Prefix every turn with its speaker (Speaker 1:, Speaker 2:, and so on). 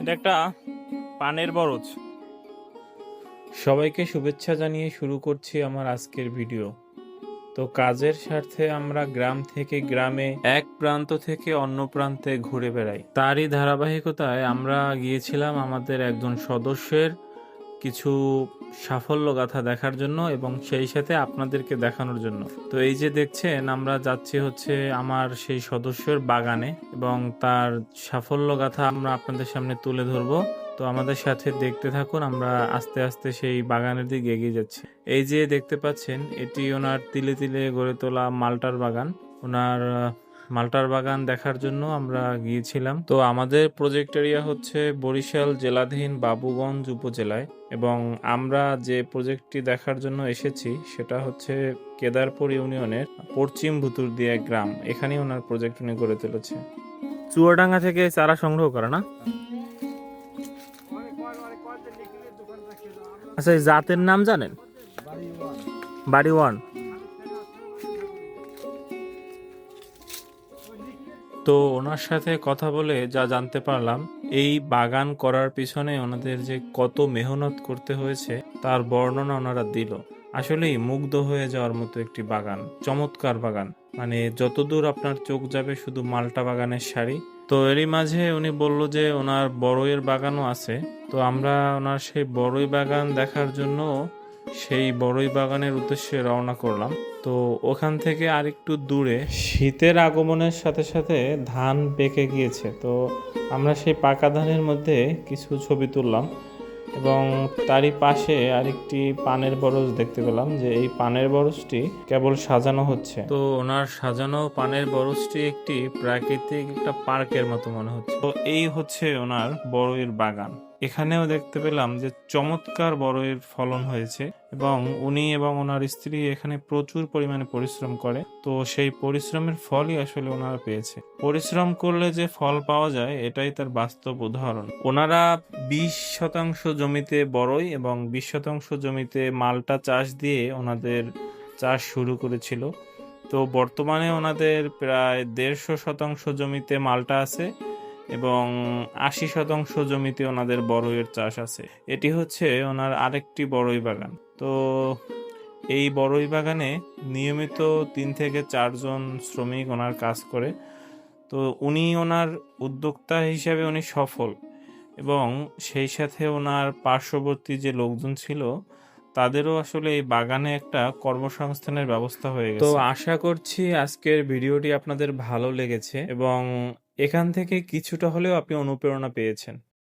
Speaker 1: এটা একটা পানের বরজ। সবাইকে শুভেচ্ছা জানিয়ে শুরু করছি আমার আজকের ভিডিও। তো কাজের স্বার্থে আমরা গ্রাম থেকে গ্রামে, এক প্রান্ত থেকে অন্য প্রান্তে ঘুরে বেড়াই। তারই ধারাবাহিকতায় আমরা গিয়েছিলাম আমাদের একজন সদস্যের কিছু সাফল্য গাথা দেখার জন্য এবং সেই সাথে আপনাদেরকে দেখানোর জন্য। তো এই যে দেখছেন, আমরা যাচ্ছি হচ্ছে আমার সেই সদস্যের বাগানে এবং তার সাফল্য গাথা আমরা আপনাদের সামনে তুলে ধরবো। তো আমাদের সাথে দেখতে থাকুন, আমরা আস্তে আস্তে সেই বাগানের দিকে এগিয়ে যাচ্ছি। এই যে দেখতে পাচ্ছেন, এটি ওনার তিলে তিলে গড়ে তোলা মালটার বাগান। ওনার মালটার বাগান দেখার জন্য আমরা গিয়েছিলাম। তো আমাদের প্রজেক্ট এরিয়া হচ্ছে বরিশাল জেলাধীন বাবুগঞ্জ উপজেলায় এবং আমরা যে প্রজেক্টটি দেখার জন্য এসেছি সেটা হচ্ছে কেদারপুর ইউনিয়নের পশ্চিম ভুতুরদিয়া গ্রাম। এখানেই ওনার প্রজেক্ট উনি গড়ে তুলেছে। চুয়াডাঙ্গা থেকে চারা সংগ্রহ করে না? আচ্ছা এই জাতের নাম জানেন? বাড়ি ওয়ান তো ওনার সাথে কথা বলে যা জানতে পারলাম, এই বাগান করার পিছনে ওনাদের যে কত মেহনত করতে হয়েছে, তার বর্ণনা ওনারা দিল। আসলেই মুগ্ধ হয়ে যাওয়ার মতো একটি বাগান, চমৎকার বাগান। মানে যতদূর আপনার চোখ যাবে শুধু মালটা বাগানের শাড়ি। তো এরই মাঝে উনি বলল যে ওনার বড়ইয়ের বাগানও আছে। তো আমরা ওনার সেই বড়ই বাগান দেখার জন্য সেই বড়ই বাগানের উদ্দেশ্যে রওনা করলাম। তো ওখান থেকে আরেকটু দূরে শীতের আগমনের সাথে সাথে ধান পেকে গিয়েছে। তো আমরা সেই পাকা ধানের মধ্যে কিছু ছবি তুললাম এবং তারই পাশে আরেকটি পানের বরজ দেখতে পেলাম যে এই পানের বরজটি কেবল সাজানো হচ্ছে। তো ওনার সাজানো পানের বরজটি একটি প্রাকৃতিক একটা পার্কের মতো মনে হচ্ছে। তো এই হচ্ছে ওনার বড়ইয়ের বাগান। এখানেও দেখতে পেলাম যে চমৎকার বড়ইয়ের ফলন হয়েছে এবং উনি এবং ওনার স্ত্রী এখানে প্রচুর পরিমাণে পরিশ্রম করে। তো সেই পরিশ্রমের ফলই আসলে ওনারা পেয়েছে। পরিশ্রম করলে যে ফল পাওয়া যায়, এটাই তার বাস্তব উদাহরণ। ওনারা বিশ শতাংশ জমিতে বড়ই এবং বিশ শতাংশ জমিতে মালটা চাষ দিয়ে ওনাদের চাষ শুরু করেছিল। তো বর্তমানে ওনাদের প্রায় দেড়শো শতাংশ জমিতে মালটা আছে। এবং আশি শতাংশ জমিতে ওনাদের বড়ইয়ের চাষ আছে। এটি হচ্ছে ওনার আরেকটি বড়ই বাগান। তো এই বড়ই বাগানে নিয়মিত তিন থেকে চারজন শ্রমিক ওনার কাজ করে। তো উনি ওনার উদ্যোক্তা হিসাবে উনি সফল এবং সেই সাথে ওনার পার্শ্ববর্তী যে লোকজন ছিল তাদেরও আসলে এই বাগানে একটা কর্মসংস্থানের ব্যবস্থা হয়ে গেছে। তো আশা করছি আজকের ভিডিওটি আপনাদের ভালো লেগেছে। এবং এখান থেকে কিছুটা হলেও আপনি অনুপ্রেরণা পেয়েছেন।